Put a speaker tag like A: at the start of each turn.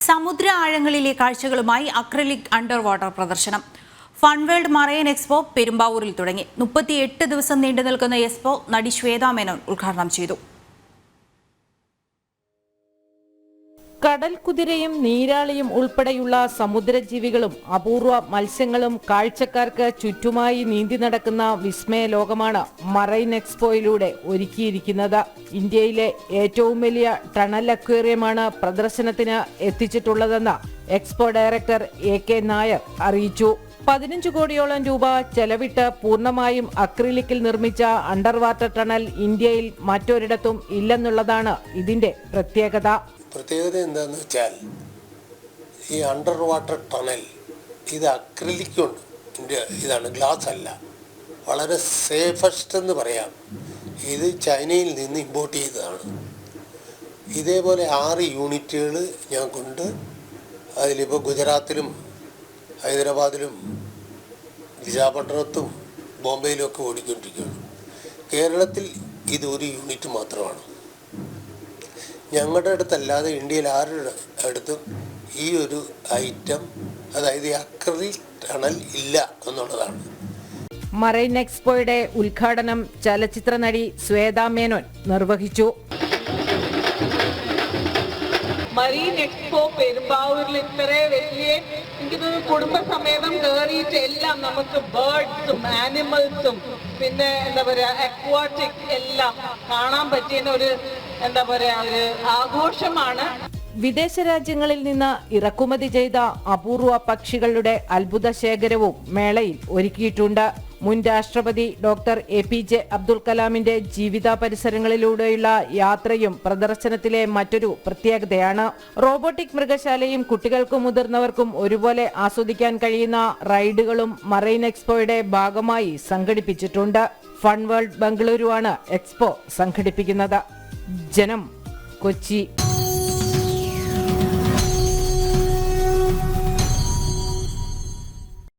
A: സമുദ്ര ആഴങ്ങളിലെ കാഴ്ചകളുമായി അക്രലിക് അണ്ടർ വാട്ടർ പ്രദർശനം ഫൺവേൾഡ് മറൈൻ എക്സ്പോ പെരുമ്പാവൂരിൽ തുടങ്ങി. മുപ്പത്തിയെട്ട് ദിവസം നീണ്ടു നിൽക്കുന്ന എക്സ്പോ നടി ശ്വേതാ മേനോൻ ഉദ്ഘാടനം ചെയ്തു.
B: കടൽ കുതിരയും നീരാളിയും ഉൾപ്പെടെയുള്ള സമുദ്രജീവികളും അപൂർവ മത്സ്യങ്ങളും കാഴ്ചക്കാർക്ക് ചുറ്റുമായി നീന്തി നടക്കുന്ന വിസ്മയ ലോകമാണ് മറൈൻ എക്സ്പോയിലൂടെ ഒരുക്കിയിരിക്കുന്നത്. ഇന്ത്യയിലെ ഏറ്റവും വലിയ ടണൽ അക്വേറിയമാണ് പ്രദർശനത്തിന് എത്തിച്ചിട്ടുള്ളതെന്ന് expo director A K Nair അറിയിച്ചു. പതിനഞ്ച് കോടിയോളം രൂപ ചെലവിട്ട് പൂർണമായും അക്രിലിക്കിൽ നിർമ്മിച്ച അണ്ടർ വാട്ടർ ടണൽ ഇന്ത്യയിൽ മറ്റൊരിടത്തും ഇല്ലെന്നുള്ളതാണ് ഇതിന്റെ പ്രത്യേകത.
C: പ്രത്യേകത എന്താണെന്ന് വെച്ചാൽ ഈ അണ്ടർ വാട്ടർ ടണൽ ഇത് അക്രലിക്കുണ്ട്. ഇതാണ് ഗ്ലാസ് അല്ല. വളരെ സേഫസ്റ്റ് എന്ന് പറയാം. ഇത് ചൈനയിൽ നിന്ന് ഇമ്പോർട്ട് ചെയ്തതാണ്. ഇതേപോലെ ആറ് യൂണിറ്റുകൾ ഞാൻ കൊണ്ട് അതിലിപ്പോൾ ഗുജറാത്തിലും ഹൈദരാബാദിലും വിശാഖപട്ടണത്തും ബോംബെയിലും ഒക്കെ ഓടിക്കൊണ്ടിരിക്കുകയാണ്. കേരളത്തിൽ ഇത് ഒരു യൂണിറ്റ് മാത്രമാണ്. ഞങ്ങളുടെ അടുത്തല്ലാതെ ഇന്ത്യയിൽ ആരുടെ അടുത്തും ഈ ഒരു ഐറ്റം അതായത് അക്രി അക്രലിക് ടണൽ ഇല്ല എന്നുള്ളതാണ്.
B: മറൈൻ എക്സ്പോയുടെ ഉദ്ഘാടനം ചലച്ചിത്ര നടി ശ്വേതാ മേനോൻ നിർവഹിച്ചു.
D: മറീൻ എക്സ്പോ പെരുമ്പാവൂരിൽ ഇത്ര വലിയ എനിക്ക് തോന്നുന്നു കുടുംബസമേതം കയറിയിട്ട് എല്ലാം നമുക്ക് ബേർഡ്സും ആനിമൽസും പിന്നെ എന്താ പറയുക അക്വാട്ടിക് എല്ലാം കാണാൻ പറ്റിയ ഒരു എന്താ പറയാ ഒരു ആഘോഷമാണ്.
B: വിദേശ രാജ്യങ്ങളിൽ നിന്ന് ഇറക്കുമതി ചെയ്ത അപൂർവ പക്ഷികളുടെ അത്ഭുത ശേഖരവും മേളയിൽ ഒരുക്കിയിട്ടുണ്ട്. മുൻ രാഷ്ട്രപതി doctor A P J Abdul കലാമിന്റെ ജീവിത പരിസരങ്ങളിലൂടെയുള്ള യാത്രയും പ്രദർശനത്തിലെ മറ്റൊരു പ്രത്യേകതയാണ്. റോബോട്ടിക് മൃഗശാലയും കുട്ടികൾക്കും മുതിർന്നവർക്കും ഒരുപോലെ ആസ്വദിക്കാൻ കഴിയുന്ന റൈഡുകളും മറൈൻ എക്സ്പോയുടെ ഭാഗമായി സംഘടിപ്പിച്ചിട്ടുണ്ട്. ഫൺ വേൾഡ് ബംഗളൂരുവാണ് എക്സ്പോ സംഘടിപ്പിക്കുന്നത്. ജനം കൊച്ചി.